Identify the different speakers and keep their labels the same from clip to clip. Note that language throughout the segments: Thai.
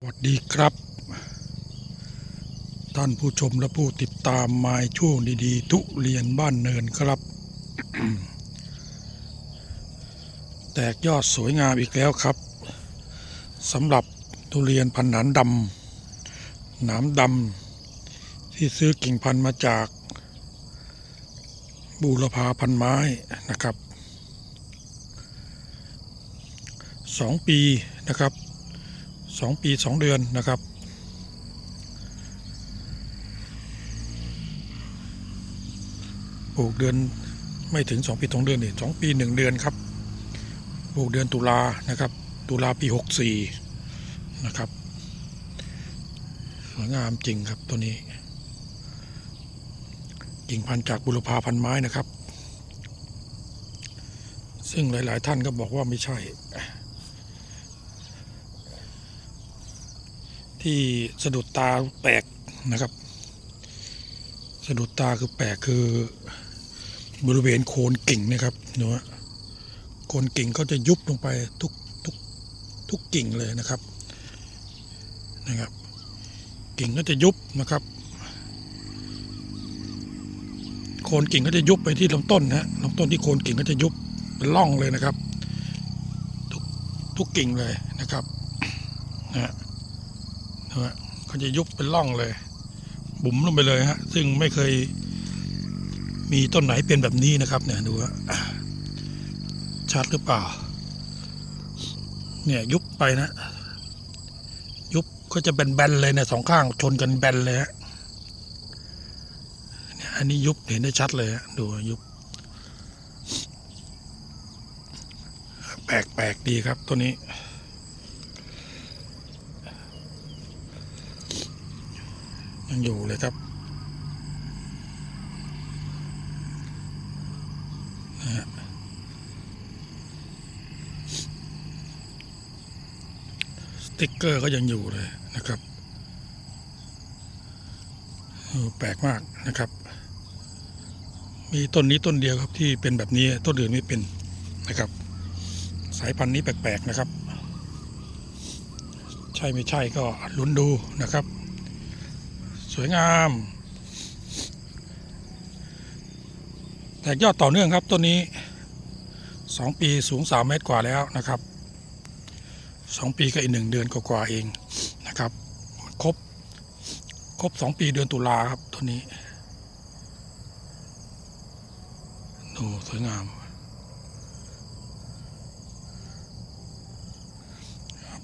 Speaker 1: สวัสดีครับ ท่านผู้ชมและผู้ติดตามมาช่วงดีๆ ทุเรียนบ้านเนินครับ แตกยอดสวยงามอีกแล้วครับสำหรับทุเรียนพันหนานดำหนามดำที่ซื้อกิ่งพันธุ์มาจาก บูรพาพันไม้นะครับสองปีนะครับ สองปีสองเดือนนะครับ ปลูกเดือนไม่ถึงสองปีสองเดือนนี่สองปีหนึ่งเดือนครับ ปลูกเดือนตุลานะครับ ตุลาปีหกสี่นะครับสวยงามจริงครับตัวนี้กิ่งพันธุ์จากบุรพาพันไม้นะครับ ซึ่งหลาย ๆ ท่านก็บอกว่าไม่ใช่ ที่สะดุดตาแปลกนะครับ สะดุดตาคือแปลกคือบริเวณโคนกิ่งนะครับเนาะโคนกิ่งเขาจะยุบลงไปทุกทุกทุกกิ่งเลยนะครับนะครับ กิ่งก็จะยุบนะครับ โคนกิ่งก็จะยุบไปที่ลำต้นนะลำต้นที่โคนกิ่งก็จะยุบเป็นร่องเลยนะครับ ทุกทุกกิ่งเลยนะครับนะฮะนะฮะ เขาจะยุบเป็นร่องเลย บุ๋มลงไปเลยฮะ ซึ่งไม่เคยมีต้นไหนเป็นแบบนี้นะครับ เนี่ยดูฮะชัดหรือเปล่า เนี่ยยุบไปนะ ยุบก็จะเป็นแบนๆเลยเนี่ยสองข้างชนกันแบนเลยฮะเนี่ยอันนี้ยุบเห็นได้ชัดเลยฮะดูยุบแปลกๆดีครับตัวนี้ ยังอยู่เลยครับสติ๊กเกอร์ก็ยังอยู่เลยนะครับแปลกมากนะครับ มีต้นนี้ต้นเดียวครับที่เป็นแบบนี้ต้นอื่นไม่เป็นนะครับ สายพันธุ์นี้แปลกๆนะครับ ใช่ไม่ใช่ก็ลุ้นดูนะครับ วยงาม แตกยอดต่อเนื่องครับต้นนี้สองปีสูงสามเมตรกว่าแล้วนะครับสองปีก็อีกหนึ่งเดือนกว่าๆเองนะครับครบครบสองปีเดือนตุลาครับต้นนี้ดูสวยงาม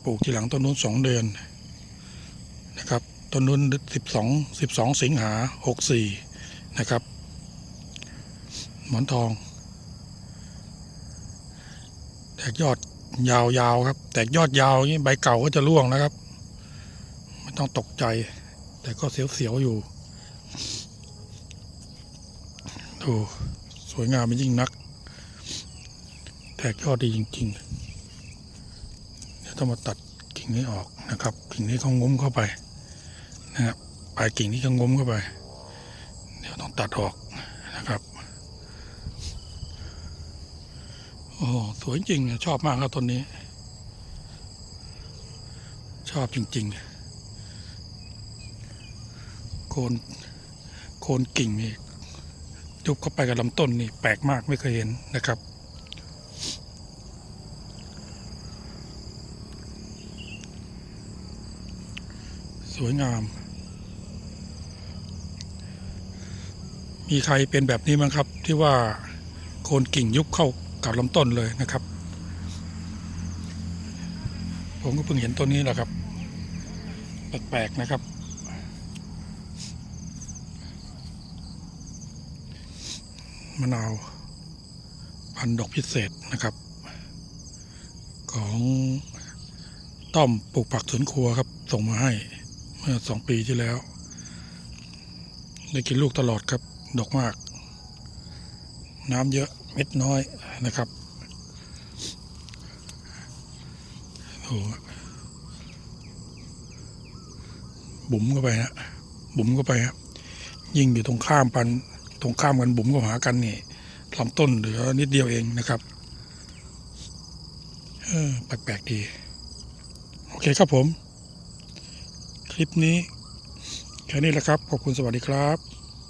Speaker 1: ปลูกทีหลังต้นนู้นสองเดือนนะครับ ต้นนู้นสิบสองสิบสองสิงหาหกสี่นะครับ หมอนทอง แตกยอดยาวๆครับ แตกยอดยาวนี้ใบเก่าก็จะร่วงนะครับ ไม่ต้องตกใจ แต่ก็เสียวๆอยู่ดูสวยงามเป็นยิ่งนัก แตกยอดดีจริง ๆ เดี๋ยวต้องมาตัดกิ่งนี้ออกนะครับ กิ่งนี้เขางุ้มเข้าไป นะครับปลายกิ่งที่ก็งมเข้าไป เดี๋ยวต้องตัดออกนะครับ โอ้สวยจริงชอบมากครับต้นนี้ ชอบจริง ๆ โคนโคนกิ่งนี่ยุบเข้าไปกับลำต้นนี่แปลกมากไม่เคยเห็นนะครับสวยงาม มีใครเป็นแบบนี้มั้งครับ ที่ว่าโคนกิ่งยุบเข้ากับลำต้นเลยนะครับ ผมก็เพิ่งเห็นต้นนี้แหละครับ แปลกๆนะครับ มะนาวพันดอกพิเศษนะครับ ของต้อมปลูกผักสวนครัวครับ ส่งมาให้เมื่อสองปีที่แล้ว ได้กินลูกตลอดครับ ดกมาก น้ำเยอะเม็ดน้อยนะครับโอ้บุ๋มเข้าไปฮะบุ๋มเข้าไปฮะยิ่งอยู่ตรงข้ามปันตรงข้ามกันบุ๋มก็หากันนี่ลำต้นเหลือนิดเดียวเองนะครับเออแปลกๆดี โอเคครับผม คลิปนี้ แค่นี้แหละครับ ขอบคุณสวัสดีครับ